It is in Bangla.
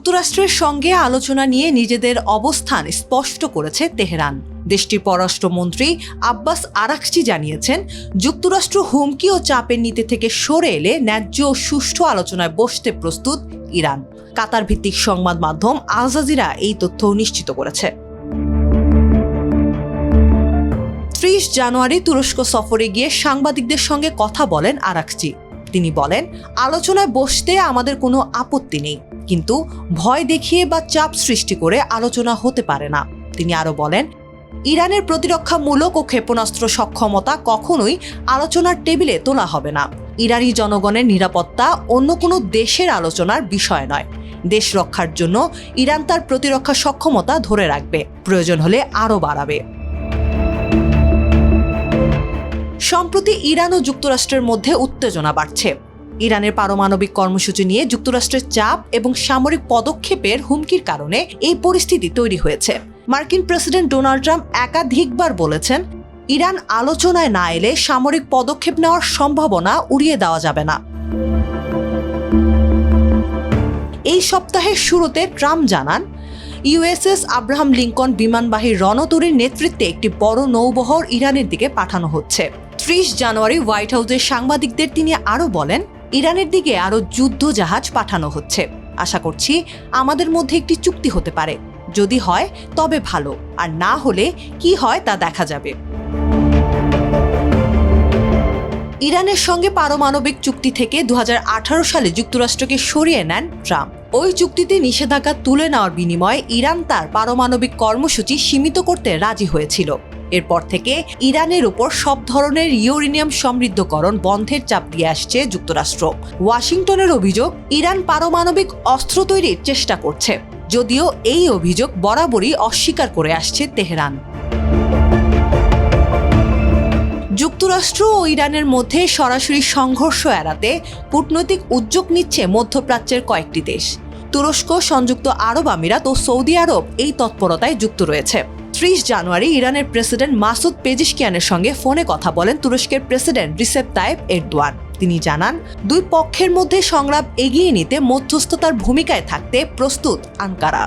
যুক্তরাষ্ট্রের সঙ্গে আলোচনা নিয়ে নিজেদের অবস্থান স্পষ্ট করেছে তেহরান। দেশটির পররাষ্ট্রমন্ত্রী আব্বাস আরাকচি জানিয়েছেন, যুক্তরাষ্ট্র হুমকি ও চাপের নীতি থেকে সরে এলে ন্যায্য ও সুষ্ঠু আলোচনায় বসতে প্রস্তুত ইরান। কাতার ভিত্তিক সংবাদ মাধ্যম আল জাজিরা এই তথ্য নিশ্চিত করেছে। ত্রিশ জানুয়ারি তুরস্ক সফরে গিয়ে সাংবাদিকদের সঙ্গে কথা বলেন আরাকচি। তিনি বলেন, আলোচনায় বসতে আমাদের কোনো আপত্তি নেই, কিন্তু ভয় দেখিয়ে বা চাপ সৃষ্টি করে আলোচনা হতে পারে না। তিনি আরও বলেন, ইরানের প্রতিরক্ষামূলক ও ক্ষেপণাস্ত্র সক্ষমতা কখনোই আলোচনার টেবিলে তোলা হবে না। ইরানি জনগণের নিরাপত্তা অন্য কোনো দেশের আলোচনার বিষয় নয়। দেশ রক্ষার জন্য ইরান তার প্রতিরক্ষা সক্ষমতা ধরে রাখবে। প্রয়োজন হলে আরও বাড়াবে। সম্প্রতি ইরান ও যুক্তরাষ্ট্রের মধ্যে উত্তেজনা বাড়ছে। ইরানের পারমাণবিক কর্মসূচি নিয়ে যুক্তরাষ্ট্রের চাপ এবং সামরিক পদক্ষেপের হুমকির কারণে এই পরিস্থিতি তৈরি হয়েছে। মার্কিন প্রেসিডেন্ট ডোনাল্ড ট্রাম্প একাধিকবার বলেছেন, ইরান আলোচনায় না এলে সামরিক পদক্ষেপ নেওয়ার সম্ভাবনা উড়িয়ে দেওয়া যাবে না। এই সপ্তাহের শুরুতে ট্রাম্প জানান, ইউএসএস আব্রাহাম লিঙ্কন বিমানবাহী রণতরীর নেতৃত্বে একটি বড় নৌবহর ইরানের দিকে পাঠানো হচ্ছে। ত্রিশ জানুয়ারি হোয়াইট হাউসের সাংবাদিকদের তিনি আরও বলেন, ইরানের দিকে আরও যুদ্ধ জাহাজ পাঠানো হচ্ছে। আশা করছি আমাদের মধ্যে একটি চুক্তি হতে পারে। যদি হয়, তবে ভালো। আর না হলে কি হয় তা দেখা যাবে। ইরানের সঙ্গে পারমাণবিক চুক্তি থেকে দু হাজার আঠারো সালে যুক্তরাষ্ট্রকে সরিয়ে নেন ট্রাম্প। ওই চুক্তিতে নিষেধাজ্ঞা তুলে নেওয়ার বিনিময়ে ইরান তার পারমাণবিক কর্মসূচি সীমিত করতে রাজি হয়েছিল। এরপর থেকে ইরানের উপর সব ধরনের ইউরেনিয়াম সমৃদ্ধকরণ বন্ধের চাপ দিয়ে আসছে যুক্তরাষ্ট্র। ওয়াশিংটনের অভিযোগ, ইরান পারমাণবিক অস্ত্র তৈরির চেষ্টা করছে। যদিও এই অভিযোগ বরাবরই অস্বীকার করে আসছে তেহরান। যুক্তরাষ্ট্র ও ইরানের মধ্যে সরাসরি সংঘর্ষ এড়াতে কূটনৈতিক উদ্যোগ নিচ্ছে মধ্যপ্রাচ্যের কয়েকটি দেশ। তুরস্ক, সংযুক্ত আরব আমিরাত ও সৌদি আরব এই তৎপরতায় যুক্ত রয়েছে। ত্রিশ জানুয়ারি ইরানের প্রেসিডেন্ট মাসুদ পেজিশকিয়ানের সঙ্গে ফোনে কথা বলেন তুরস্কের প্রেসিডেন্ট রিসেপ তাইব এরদোয়ান। তিনি জানান, দুই পক্ষের মধ্যে সংলাপ এগিয়ে নিতে মধ্যস্থতার ভূমিকায় থাকতে প্রস্তুত আনকারা